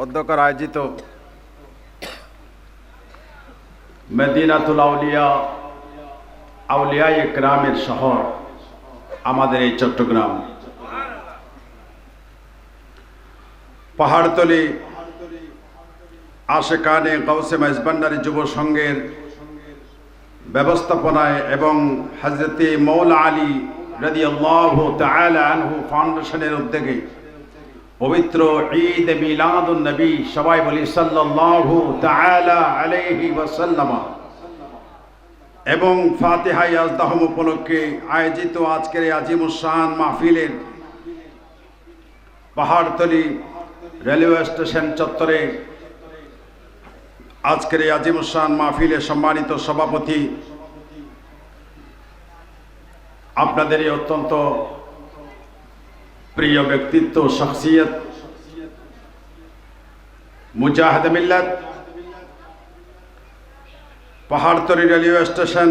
অধ্যক্ষর আয়োজিত মেদিনাতুল আউলিয়া আউলিয়া গ্রামের শহর আমাদের এই চট্টগ্রাম। পাহাড়তলি আশেকানে গৌসে মেজবান্ডারি যুব সংঘের ব্যবস্থাপনায় এবং হজরতে মৌলা আলী রদি আল্লাহ ফাউন্ডেশনের উদ্যোগে পবিত্র ঈদ মিলাদুন নবী, সবাই বলি সাল্লাল্লাহু তাআলা আলাইহি ওয়াসাল্লাম। এবং ফাতিহা ইয়াজদাহম উপলক্ষে আয়োজিত আজকের এই আজিমুসান মাহফিলের পাহাড়তলি রেলওয়ে স্টেশন চত্বরে আজকের এই আজিমুসান মাহফিলের সম্মানিত সভাপতি আপনাদেরই অত্যন্ত প্রিয় ব্যক্তিত্ব, শখসিয়ত, মুজাহিদ মিল্লাত, পাহাড়তলি রেলওয়ে স্টেশন,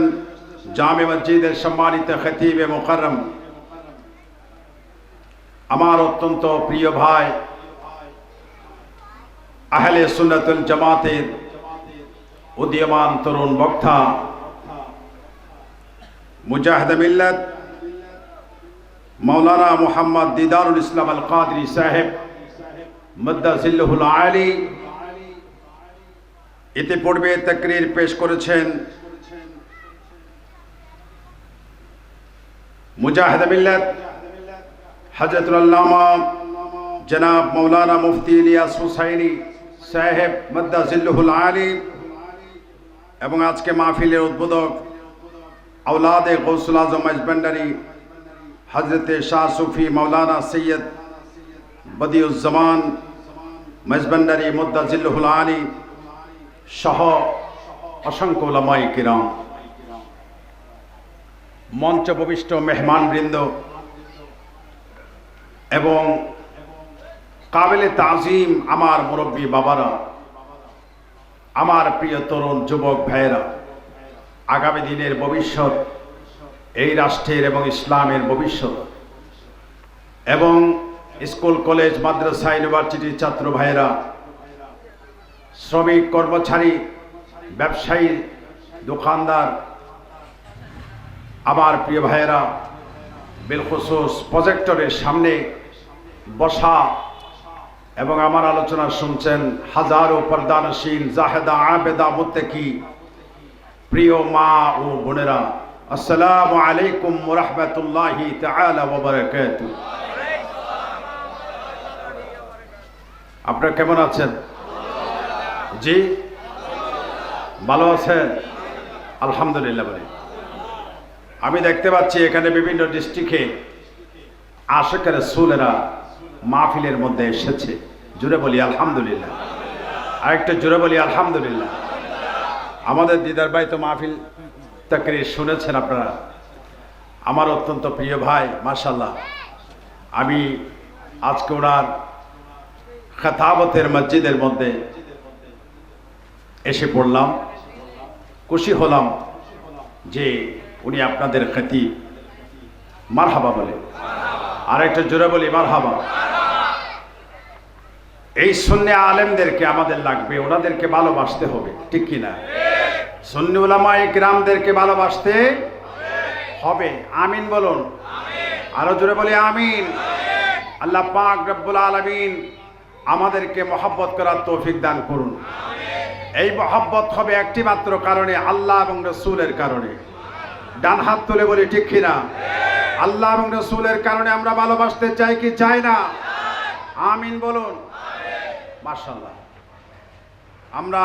জামে মসজিদের সম্মানিত খতিবে মোকাররম। আমার অত্যন্ত প্রিয় ভাই, আহলে সুন্নাতুল জামাতের উদীয়মান তরুণ বক্তা, মুজাহিদ মিল্লাত মৌলানা মোহাম্মদ দিদারুল ইসলাম আল কাদরি সাহেব মদ্দাজিল্লুল আলী। এতে পূর্বে তকরির পেশ করেছেন মুজাহিদ মিল্লাত হজরতুল্লামা জনাব মৌলানা মুফতি ইলিয়াস হুসাইনি সাহেব মদ্দাজিল্লুল আলী। এবং আজকে মাহফিলের উদ্বোধক আউলাদে গৌসুল আজম মজবন্ডারি হজরত শাহ সুফি মৌলানা সৈয়দ বদিউজ্জামান মজবন্ডারি মুদাজিল্লুল আলী সহ অসংখ্য ওলামাই কিরাম। মঞ্চ প্রবিষ্ট মেহমান বৃন্দ এবং কাবেলে তাজিম আমার মুরব্বী বাবারা, আমার প্রিয় তরুণ যুবক ভাইয়েরা, আগামী দিনের ভবিষ্যৎ এই রাষ্ট্রের এবং ইসলামের ভবিষ্যৎ। এবং স্কুল, কলেজ, মাদ্রাসা ইউনিভার্সিটির ছাত্র ভাইয়েরা, শ্রমিক, কর্মচারী, ব্যবসায়ী, দোকানদার, আমার প্রিয় ভাইয়েরা, বিলখুসুস প্রজেক্টরের সামনে বসা এবং আমার আলোচনা শুনছেন হাজারো পর্দানসীন জাহেদা, আবেদা, মোত্তেকি, প্রিয় মা ও বোনেরা। আসসালামু আলাইকুম রহমতুল্লাহি তাআলা ওয়া বারাকাতু আপনারা কেমন আছেন? জি? ভালো আছেন? আলহামদুলিল্লাহ বলি আমি দেখতে পাচ্ছি এখানে বিভিন্ন ডিস্ট্রিক্টে আশেকের সুলেরা মাহফিলের মধ্যে এসেছে। জুড়ে বলি, আলহামদুলিল্লাহ। আরেকটা জুড়ে বলি, আলহামদুলিল্লাহ। আমাদের দিদার ভাই তো মাহফিল তাকরির শুনেছেন আপনারা? আমার অত্যন্ত প্রিয় ভাই মার্শাল্লাহ আমি আজকে ওনার খেতাবতের মসজিদের মধ্যে এসে পড়লাম। খুশি হলাম যে উনি আপনাদের খ্যাতি মারহাবা বলে। আরেকটা জোরে বলি, মারহাবা। এই শূন্য আলেমদেরকে আমাদের লাগবে, ওনাদেরকে ভালোবাসতে হবে, ঠিক কিনা? সুন্নি গ্রামদেরকে ভালোবাসতে হবে। আমিন বলুন। আরও জোরে বলি আমিন। আল্লাহ পাক রব্বুল আলামিন আমাদেরকে মহব্বত করার তৌফিক দান করুন। এই মহব্বত হবে একটি মাত্র কারণে, আল্লাহ এবং রসুলের কারণে। ডান হাত তুলে বলি, ঠিক কিনা? আল্লাহ এবং রসুলের কারণে আমরা ভালোবাসতে চাই কি চাই না? আমিন বলুন। মার্শাল্লাহ আমরা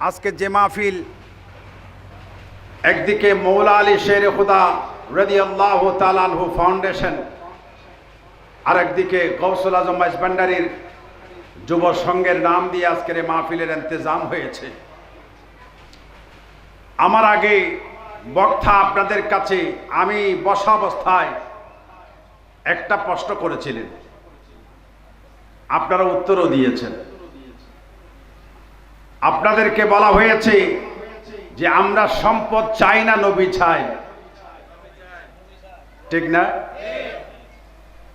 আজকে যে মাহফিল, একদিকে মৌলা আলী শের খুদা রদি আল্লাহ তালানহু ফাউন্ডেশন আর একদিকে গৌসুল আজম ভান্ডারির যুব সংঘের নাম দিয়ে আজকের এই মাহফিলের ইন্তজাম হয়েছে। আমার আগে বক্তা আপনাদের কাছে আমি বসা অবস্থায় একটা প্রশ্ন করেছিলেন। আপনারা উত্তরও দিয়েছেন। আপনাদেরকে বলা হয়েছে যে আমরা সম্পদ চাই না, নবী চাই। ঠিক না?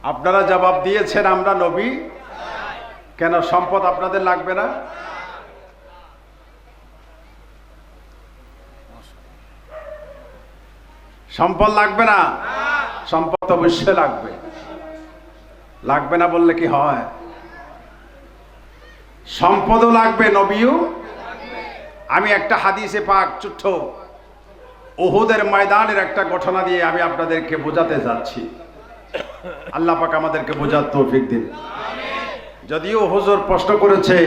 আপনারা জবাব দিয়েছেন আমরা নবী। কেন সম্পদ আপনাদের লাগবে না? সম্পদ লাগবে না? সম্পদ অবশ্যই লাগবে। লাগবে না বললে কি হয়? সম্পদও লাগবে, নবীও? আমি একটা হাদিসে পাক চুট্ট ওহুদের ময়দানের একটা ঘটনা দিয়ে আমি আপনাদেরকে বোঝাতে যাচ্ছি। আল্লাহ পাক আমাদেরকে বোঝার তৌফিক দিন। যদিও হুজুর প্রশ্ন করেছে,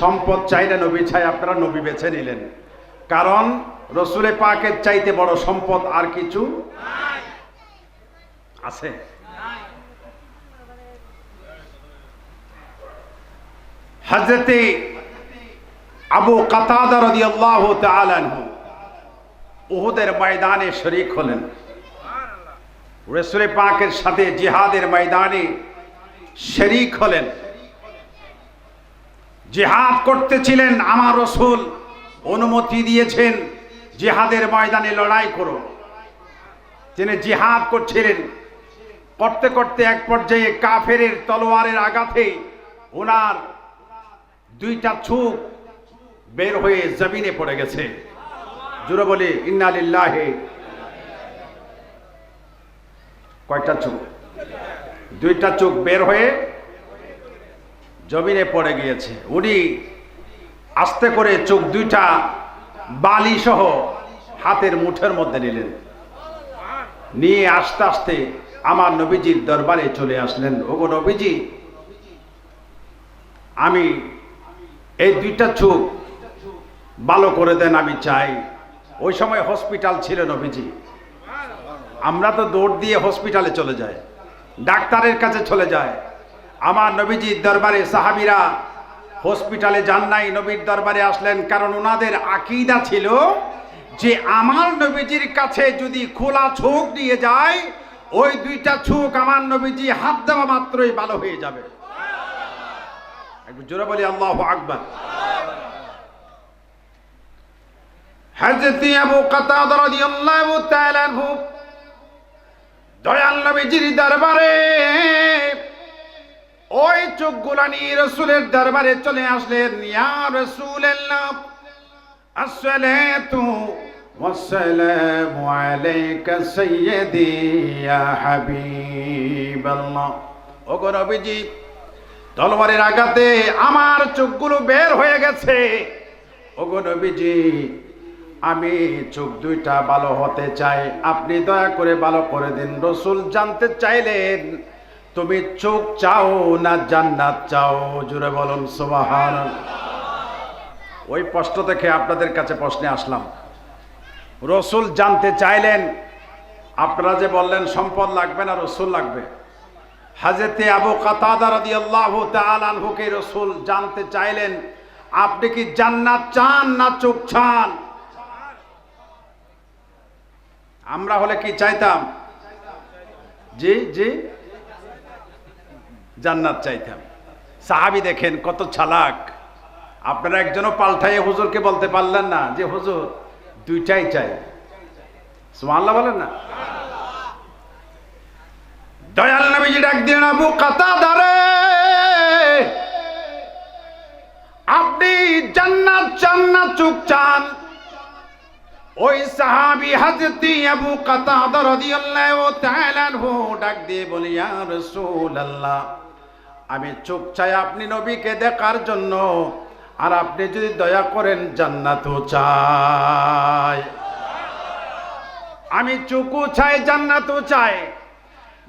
সম্পদ চাই না নবী চাই, আপনারা নবী বেছে নিলেন। কারণ রসুলে পাকের চাইতে বড় সম্পদ আর কিছু আছে। হজরতে আবু কাতাদা রাদিয়াল্লাহু তাআলা আনহু উহুদের ময়দানে শরিক হলেন। রসুলে পাকের সাথে জিহাদের ময়দানে শরীক হলেন। জিহাদ করতেছিলেন আমার রসুল, অনুমতি দিয়েছেন, জিহাদের ময়দানে লড়াই করো তিনি জিহাদ করছিলেন। করতে করতে এক পর্যায়ে কাফেরের তলোয়ারের আঘাতে ওনার দুইটা চোখ বের হয়ে জমিনে পড়ে গেছে। জুড়ে বলি ইন্নালিল্লাহে কয়টা চোখ? দুইটা চোখ বের হয়ে জমিনে পড়ে গিয়েছে। উনি আস্তে করে চোখ দুইটা বালি সহ হাতের মুঠের মধ্যে নিলেন। নিয়ে আস্তে আস্তে আমার নবীজির দরবারে চলে আসলেন। ওগো নবীজি, আমি এই দুইটা চোখ ভালো করে দেন আমি চাই। ওই সময় হসপিটাল ছিল নবীজি। আমরা তো দৌড় দিয়ে হসপিটালে চলে যাই। ডাক্তারের কাছে চলে যায় আমার নবীজির দরবারে সাহাবিরা হসপিটালে যান নাই, নবীর দরবারে আসলেন কারণ ওনাদের আকিদা ছিল যে আমার নবীজির কাছে যদি খোলা চোখ দিয়ে যায়, ওই দুইটা চোখ আমার নবীজি হাত দেওয়া মাত্রই ভালো হয়ে যাবে। একটু জোরে বলি আল্লাহ আকবার হযরত আবু কাতাদা রাদিয়াল্লাহু তাআলা আনহু দয়াল নবীজির দরবারে ওই চোখগুলা নিয়ে রসুলের দরবারে চলে আসলেন ইয়া রাসূলুল্লাহ আসসালাতু والسلام عليك سيدي يا حبيب الله ওগো নবীজি তলোয়ারের আঘাতে আমার চোখগুলো বের হয়ে গেছে। ওগো নবীজি, আমি চোখ দুইটা ভালো হতে চাই। আপনি দয়া করে ভালো করে দিন। রসুল জানতে চাইলেন, তুমি চোখ চাও না জান্নাত চাও? জুড়ে বলুন সুবহান ওই প্রশ্ন থেকে আপনাদের কাছে প্রশ্নে আসলাম। রসুল জানতে চাইলেন, আপনারা যে বললেন, সম্পদ লাগবে না, রসুল লাগবে। হাজেতে আবু কাতাদা রাদিয়াল্লাহু তাআলা আনহুকে রসুল জানতে চাইলেন, আপনি কি জান্নাত চান না চোখ চান? আমরা হলে কি চাইতাম? জি জি। জান্নাত চাইতাম। সাহাবি দেখেন কত ছালাক আপনারা একজনও পাল্টাইয়ে হুজুরকে বলতে পারলেন না যে, হুজুর, দুইটাই চাই। সুবহানাল্লাহ বলেন না। দয়াল নবীজি ডাক দিয়ে আবু কাতা দারে আপনি জান্নাত না চুক চান। ওই সাহাবী হযরতি আবু কাতাদা রাদিয়াল্লাহু তাআলা আনহু ডাক দিয়ে বলি, ইয়া রাসূলুল্লাহ, আমি চোখ চাই আপনি নবীকে দেখার জন্য, আর আপনি যদি দয়া করেন জান্নাতও চাই। আমি চুকু চাই, জান্নাতও চাই।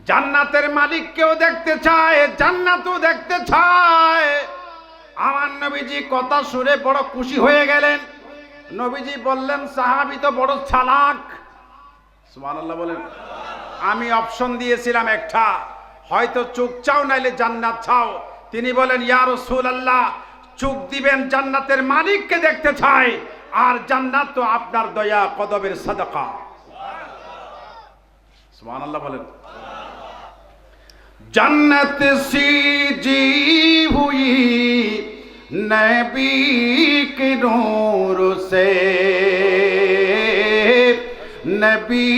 জান্নাতের মালিককেও দেখতে চায়, জান্নাতও দেখতে চায়। আমার নবীজি কথা শুনে বড় খুশি হয়ে গেলেন। নবীজি বললেন, সাহাবি তো বড় চালাক। বলেন, আমি অপশন দিয়েছিলাম একটা। হয়তো চোখ চাও, নাইলে জান্নাত চাও। তিনি বলেন, ইয়া রাসূলুল্লাহ চোখ দিবেন জান্নাতের মালিককে দেখতে চাই। আর জান্নাত তো আপনার দয়া, কদবের সাদাকা। সুবহানাল্লাহ বলেন जन्नत सी जी हुई नबी के नूर से नबी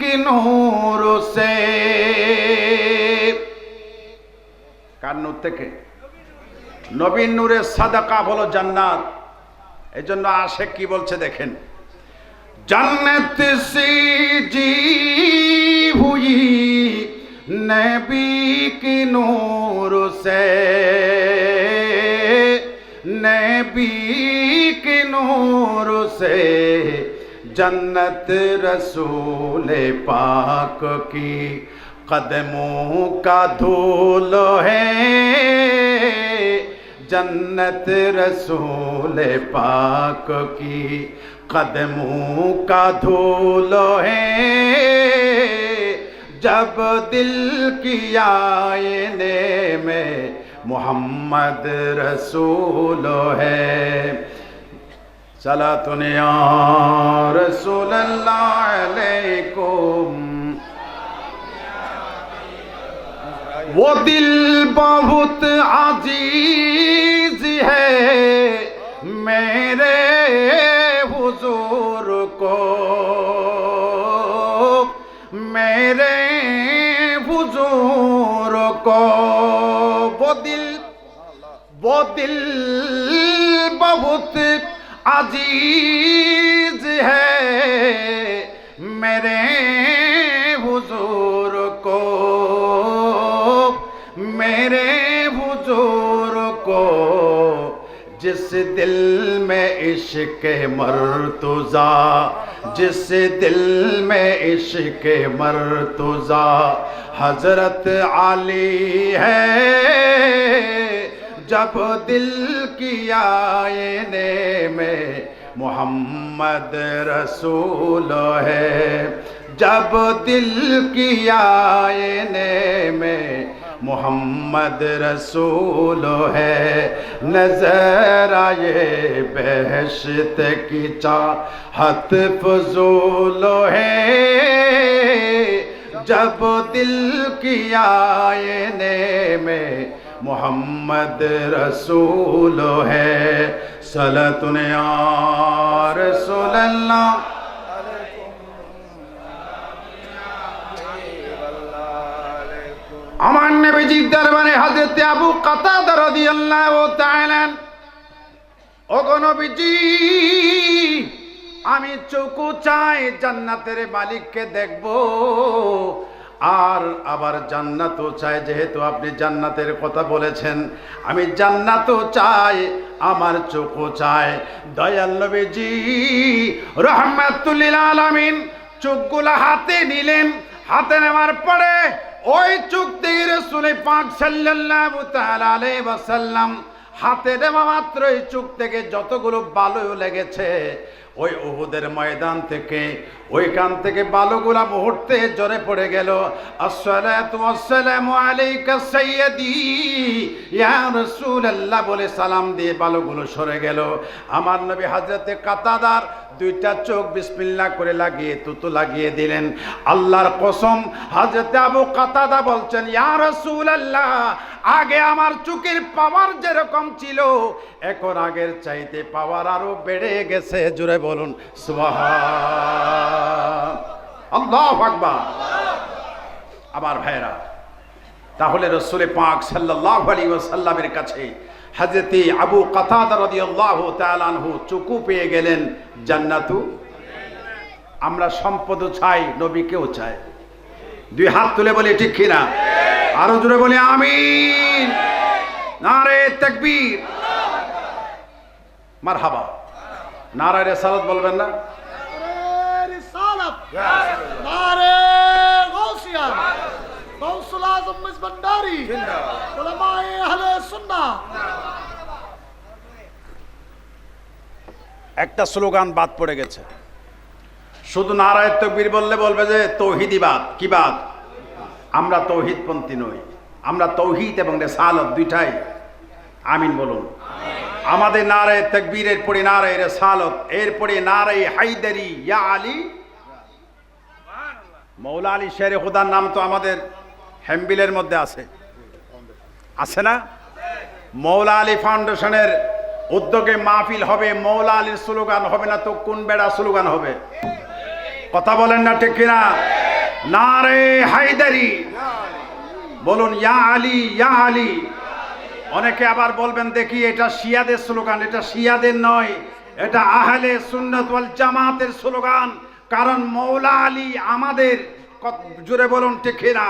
के नूर से কার নূর থেকে নবীন নূরের সাদাকা হলো জান্নাত এই জন্য আসে কি বলছে দেখেন जन्नत से जी हुई نبی کی نور سے، نبی کی نور سے جنت رسول پاک کی قدموں کا دھول ہے۔ جنت رسول پاک کی قدموں کا دھول ہے۔ جب دل کی آئینے میں محمد رسول ہے۔ صلاة یا رسول اللہ علیکم۔ وہ دل بہت عزیز ہے۔ کو وہ دل وہ دل بہت عزیز ہے میرے حضور کو میرے حضور کو جس دل میں عشق مرتضی جس دل میں عشق مرتضا حضرت علی ہے۔ جب دل کی آئینے میں محمد رسول ہے۔ جب دل کی آئینے محمد رسول ہے۔ نظر آئے بہشت کی چاہت فضول ہے۔ جب دل کی آئینے میں محمد رسول ہے۔ صلت نے رسول اللہ۔ নবীজির দরবারে হযরত আবু কাতাদা রাদিয়াল্লাহু তাআলা ওগো নবীজি, আমি চোখু চাই জান্নাতের মালিককে দেখব, আর আবার জান্নাতও চাই, যেহেতু আপনি জান্নাতের কথা বলেছেন। আমি জান্নাতও চাই, আমার চোখও চাই। দয়াল নবীজি রহমাতুল্লিল আলামিন চোখগুলা হাতে নিলেন, হাতে নেওয়ার পরে ওই থেকে রসুল পাক সাল্লাল্লাহু তাআলা আলাইহি ওয়াসাল্লাম হাতে দেওয়া এই চোখ থেকে যতগুলো বালু লেগেছে, ওই উহুদের ময়দান থেকে, ওইখান থেকে বালুগুলা মুহূর্তে জোরে পড়ে গেল। ওয়াসসালামু আলাইকা সাইয়্যিদি, ইয়া রাসূলুল্লাহ বলে সালাম দিয়ে বালুগুলো সরে গেল। আমার নবী হযরতে কাতাদার দুইটা চোখ বিসমিল্লাহ করে লাগিয়ে তুতু লাগিয়ে দিলেন। আল্লাহর কসম, হযরতে আবু কাতাদা বলছেন, ইয়া রাসূলুল্লাহ, আগে আমার চোখের পাওয়ার যেরকম ছিল, এখন আগের চাইতে পাওয়ার আরও বেড়ে গেছে। জুড়ে বলুন, সুবহান। আল্লাহু আকবার। আমার ভাইরা তাহলে রসুলে পাক সাল্লাল্লাহু আলাইহি ওয়াসাল্লামের কাছে হাজরতে আবু কাতাদাহ চুকু পেয়ে গেলেন, জান্নাতু? আমরা সম্পদও চাই, নবীকেও চাই। দুই হাত তুলে বলি, ঠিক কিনা আরও জুড়ে বলি আমি মার হাবা বলবেন না? একটা স্লোগান বাদ পড়ে গেছে শুধু নারায়ণ তকবীর বললে বলবে যে তৌহিদিবাদ কি বাদ আমরা তৌহিদপন্থী নই আমরা তৌহিদ এবং রেসালত দুইটাই আমিন বলুন আমাদের নারায় তকবীরের পরে নারায় রেসালত এরপরে নারায় হাইদারি ইয়া আলী মৌলা আলী শেরে হুদার নাম তো আমাদের হ্যাম্বিলের মধ্যে আছে। আছে না? মৌলা আলী ফাউন্ডেশনের উদ্যোগে মাহফিল হবে, মৌলা আলীর স্লোগান হবে না তো কোন বেড়া স্লোগান হবে? কথা বলেন না ঠিক কিনা? না রে হায়দারি। বলুন, ইয়া আলী ইয়া আলী। অনেকে আবার বলবেন, দেখি এটা শিয়াদের স্লোগান, এটা শিয়াদের নয়, এটা আহলে সুন্নত ওয়াল জামাতের স্লোগান। কারণ মৌলা আলী আমাদের জুড়ে বলুন টেকেরা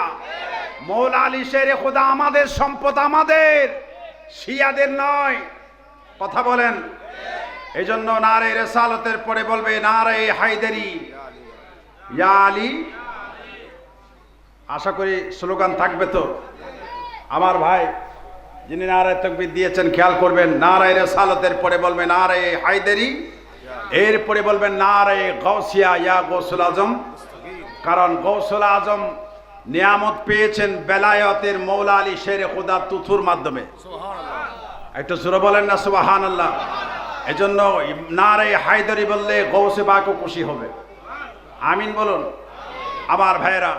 মৌলা আলী খোদা আমাদের সম্পদ আমাদের। শিয়াদের নয়। কথা বলেন। এই জন্য নারে রেসালতের পরে বলবে, নারে হায়দারি। ইয়া আলী, আশা করি স্লোগান থাকবে তো। আমার ভাই, যিনি নারায় তকবির দিয়েছেন, খেয়াল করবেন নারায় রেসালতের পরে বলবেন নারায় হায়দারি। এরপরে বলবেন নারায় গৌসিয়া ইয়া গৌসুল আজম। কারণ গৌসুল আজম নিয়ামত পেয়েছেন বেলায়তের মৌলা আলী শের খুদা তুথুর মাধ্যমে। একটু সুরে বলেন না সুবাহান আল্লাহ এজন্য নারে হায়দারি বললে গৌসে বাকও খুশি হবে। আমিন বলুন। আমার ভাইয়েরা